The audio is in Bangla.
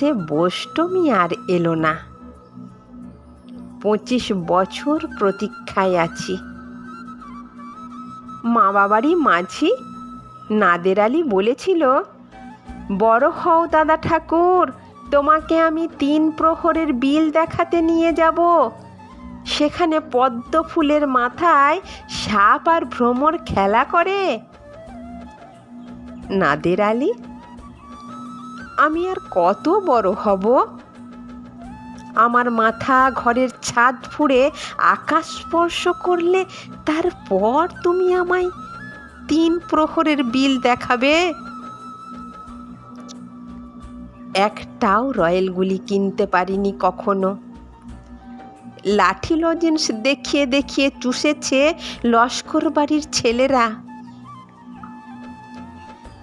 সে বষ্টমী আর এলো না। পঁচিশ বছর প্রতীক্ষায় আছি। মা বাবারই মাঝি নাদের আলী বলেছিল, বড় হও দাদা ঠাকুর, তোমাকে আমি তিন প্রহরের বিল দেখাতে নিয়ে যাব। সেখানে পদ্ম ফুলের মাথায় সাপ আর ভ্রমর খেলা করে। নাদের আলী আমি আর কত বড় হব? আমার মাথা ঘরের ছাদ ফুঁড়ে আকাশ স্পর্শ করলে তারপর তুমি আমায় তিন প্রহরের বিল দেখাবে। একটাও রয়্যালগুলি কিনতে পারিনি কখনো। লাঠি লজেন্স দেখিয়ে দেখিয়ে চুষেছে লস্কর বাড়ির ছেলেরা।